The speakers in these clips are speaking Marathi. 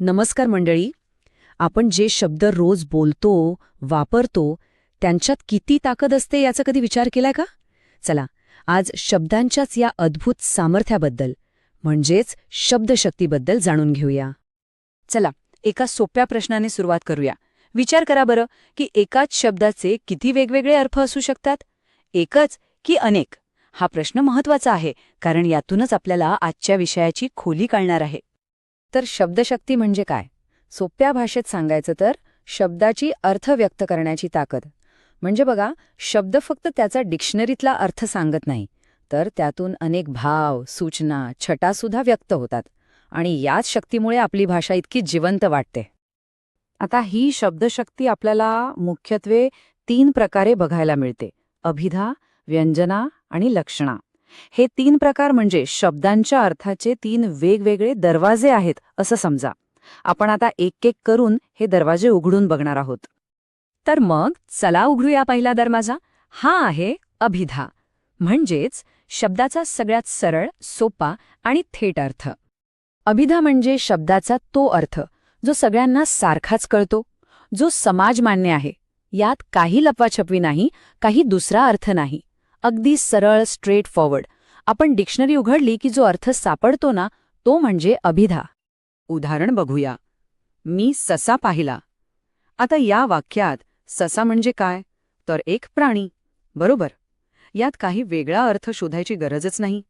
नमस्कार मंडळी. आपण जे शब्द रोज बोलतो वापरतो त्यांच्यात किती ताकद असते याचा कधी विचार केलाय का? चला आज शब्दांच्याच या अद्भुत सामर्थ्याबद्दल म्हणजेच शब्दशक्तीबद्दल जाणून घेऊया. चला एका सोप्या प्रश्नाने सुरुवात करूया. विचार करा बरं की एकाच शब्दाचे किती वेगवेगळे अर्थ असू शकतात? एकच की अनेक? हा प्रश्न महत्त्वाचा आहे कारण यातूनच आपल्याला आजच्या विषयाची खोली कळणार आहे. तर शब्दशक्ती म्हणजे काय? सोप्या भाषेत सांगायचं तर शब्दाची अर्थ व्यक्त करण्याची ताकद. म्हणजे बघा शब्द फक्त त्याचा डिक्शनरीतला अर्थ सांगत नाही तर त्यातून अनेक भाव सूचना छटासुद्धा व्यक्त होतात आणि याच शक्तीमुळे आपली भाषा इतकी जिवंत वाटते. आता ही शब्दशक्ती आपल्याला मुख्यत्वे तीन प्रकारे बघायला मिळते अभिधा व्यंजना आणि लक्षणा. हे तीन प्रकार म्हणजे शब्दांच्या अर्थाचे तीन वेगवेगळे दरवाजे आहेत असं समजा. आपण आता एक एक करून हे दरवाजे उघडून बघणार आहोत. तर मग चला उघडूया पहिला दरवाजा. हा आहे अभिधा. म्हणजेच शब्दाचा सगळ्यात सरळ सोपा आणि थेट अर्थ. अभिधा म्हणजे शब्दाचा तो अर्थ जो सगळ्यांना सारखाच कळतो जो समाजमान्य आहे. यात काही लपवाछपवी नाही काही दुसरा अर्थ नाही. अगदी सरळ स्ट्रेट फॉरवर्ड आपण डिक्शनरी उघडली की जो अर्थ सापडतो ना तो म्हणजे अभिधा. उदाहरण बघूया. मी ससा पाहिला. आता या वाक्यात ससा म्हणजे काय? तर एक प्राणी. बरोबर. यात काही वेगळा अर्थ शोधायची गरजच नाही.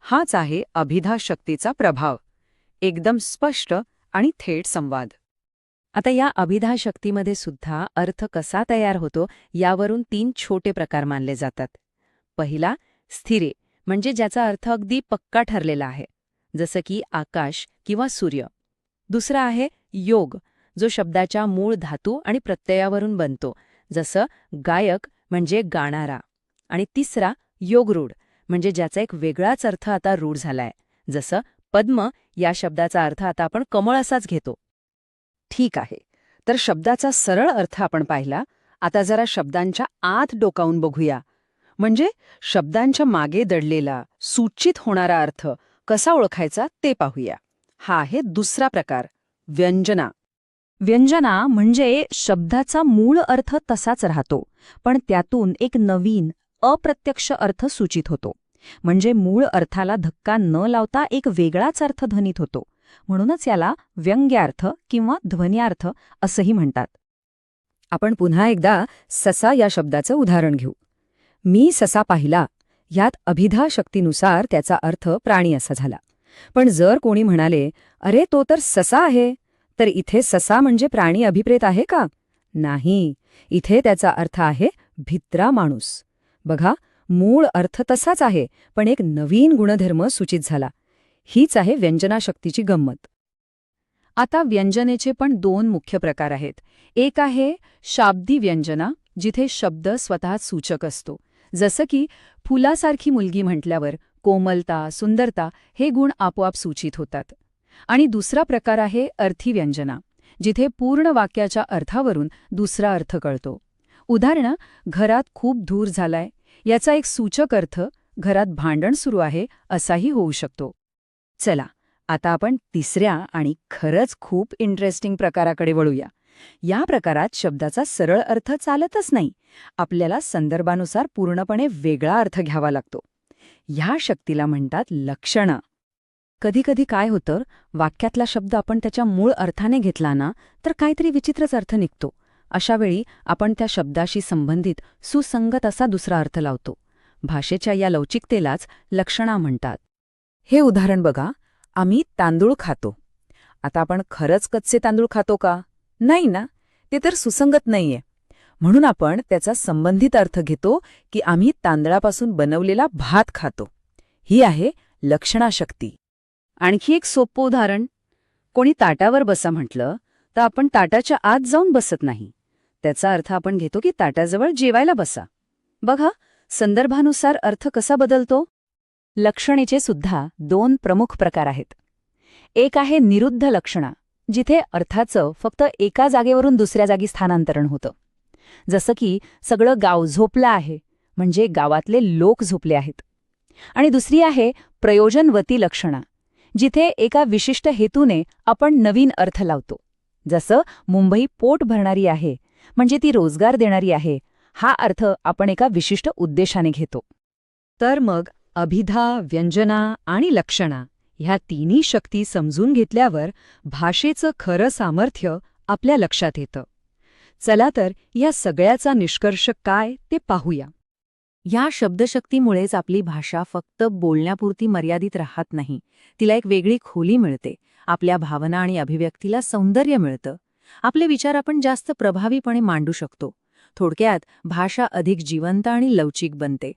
हाच आहे अभिधा शक्तीचा प्रभाव. एकदम स्पष्ट आणि थेट संवाद. आता या अभिधा शक्तीमध्ये सुद्धा अर्थ कसा तयार होतो यावरून तीन छोटे प्रकार मानले जातात. पहिला स्थिरे म्हणजे ज्याचा अर्थ अगदी पक्का ठरलेला आहे जसं की आकाश किंवा सूर्य. दुसरा आहे योग जो शब्दाच्या मूळ धातू आणि प्रत्ययावरून बनतो जसं गायक म्हणजे गाणारा. आणि तिसरा योगरूढ म्हणजे ज्याचा एक वेगळाच अर्थ आता रूढ झालाय जसं पद्म या शब्दाचा अर्थ आता आपण कमळ असाच घेतो. ठीक आहे तर शब्दाचा सरळ अर्थ आपण पाहिला आता जरा शब्दांच्या आत डोकावून बघूया. म्हणजे शब्दांच्या मागे दडलेला सूचित होणारा अर्थ कसा ओळखायचा ते पाहूया. हा आहे दुसरा प्रकार व्यंजना. व्यंजना म्हणजे शब्दाचा मूळ अर्थ तसाच राहतो पण त्यातून एक नवीन अप्रत्यक्ष अर्थ सूचित होतो. म्हणजे मूळ अर्थाला धक्का न लावता एक वेगळाच अर्थ ध्वनीत होतो. म्हणूनच याला व्यंग्यार्थ किंवा ध्वन्यार्थ असंही म्हणतात. आपण पुन्हा एकदा ससा या शब्दाचं उदाहरण घेऊ. मी ससा पाहिला. यात अभिधा शक्तीनुसार त्याचा अर्थ प्राणी असा झाला. पण जर कोणी म्हणाले अरे तो तर ससा आहे. तर इथे ससा म्हणजे प्राणी अभिप्रेत आहे का? नाही. इथे त्याचा अर्थ आहे भित्रा माणूस. बघा मूळ अर्थ तसाच आहे पण एक नवीन गुणधर्म सूचित झाला. हीच आहे व्यंजनाशक्तीची गंमत. आता व्यंजनेचे पण दोन मुख्य प्रकार आहेत. एक आहे शाब्दी व्यंजना जिथे शब्द स्वतः सूचक असतो. जसं की फुलासारखी मुलगी म्हटल्यावर कोमलता सुंदरता हे गुण आपोआप सूचित होतात. आणि दुसरा प्रकार आहे अर्थी व्यंजना जिथे पूर्ण वाक्याच्या अर्थावरून दुसरा अर्थ कळतो. उदाहरणं घरात खूप धूर झालाय याचा एक सूचक अर्थ घरात भांडण सुरू आहे असाही होऊ शकतो. चला आता आपण तिसऱ्या आणि खरंच खूप इंटरेस्टिंग प्रकाराकडे वळूया. या प्रकारात शब्दाचा सरळ अर्थ चालतच नाही. आपल्याला संदर्भानुसार पूर्णपणे वेगळा अर्थ घ्यावा लागतो. ह्या शक्तीला म्हणतात लक्षणं. कधीकधी काय होतं वाक्यातला शब्द आपण त्याच्या मूळ अर्थाने घेतला ना तर काहीतरी विचित्रच अर्थ निघतो. अशावेळी आपण त्या शब्दाशी संबंधित सुसंगत असा दुसरा अर्थ लावतो. भाषेच्या या लवचिकतेलाच लक्षणा म्हणतात. हे उदाहरण बघा. आम्ही तांदूळ खातो. आता आपण खरंच कच्चे तांदूळ खातो का? नाही ना ते तर सुसंगत नाहीये. म्हणून आपण त्याचा संबंधित अर्थ घेतो की आम्ही तांदळापासून बनवलेला भात खातो. ही आहे लक्षणाशक्ती. आणखी एक सोपं उदाहरण. कोणी ताटावर बसा म्हटलं तर आपण ताटाच्या आत जाऊन बसत नाही. त्याचा अर्थ आपण घेतो की ताटाजवळ जेवायला बसा. बघा संदर्भानुसार अर्थ कसा बदलतो? लक्षणेचे सुद्धा दोन प्रमुख प्रकार आहेत. एक आहे निरुद्ध लक्षणा. जिथे अर्थाचं फक्त एका जागेवरून दुसऱ्या जागी स्थानांतरण होतं. जसं की सगळं गाव झोपलं आहे म्हणजे गावातले लोक झोपले आहेत. आणि दुसरी आहे प्रयोजनवती लक्षणा जिथे एका विशिष्ट हेतूने आपण नवीन अर्थ लावतो. जसं मुंबई पोट भरणारी आहे म्हणजे ती रोजगार देणारी आहे हा अर्थ आपण एका विशिष्ट उद्देशाने घेतो. तर मग अभिधा व्यंजना आणि लक्षणा. ह्या तिन्ही शक्ती समजून घेतल्यावर भाषेचं खरं सामर्थ्य आपल्या लक्षात येतं. चला तर या सगळ्याचा निष्कर्ष काय ते पाहूया. या शब्दशक्तीमुळेच आपली भाषा फक्त बोलण्यापुरती मर्यादित राहत नाही. तिला एक वेगळी खोली मिळते. आपल्या भावना आणि अभिव्यक्तीला सौंदर्य मिळतं. आपले विचार आपण जास्त प्रभावीपणे मांडू शकतो. थोडक्यात भाषा अधिक जिवंत आणि लवचिक बनते.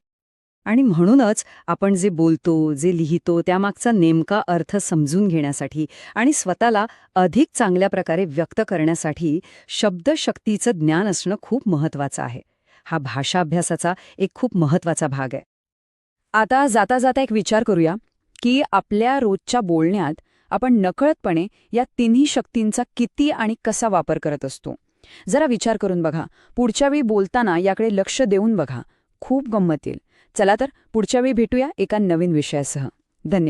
आणि म्हणूनच आपण जे बोलतो जे लिहितो त्यामागचा नेमका अर्थ समजून घेण्यासाठी आणि स्वतःला अधिक चांगल्या प्रकारे व्यक्त करण्यासाठी शब्दशक्तीचं ज्ञान असणं खूप महत्वाचं आहे. हा भाषा अभ्यासाचा एक खूप महत्त्वाचा भाग आहे. आता जाता जाता एक विचार करूया की आपल्या रोजच्या बोलण्यात आपण नकळतपणे या तिन्ही शक्तींचा किती आणि कसा वापर करत असतो. जरा विचार करून बघा. पुढच्या वेळी बोलताना याकडे लक्ष देऊन बघा. खूप गंमत येईल. चला तर पुढच्या वेळी भेटूया एका नवीन विषयासह. धन्यवाद.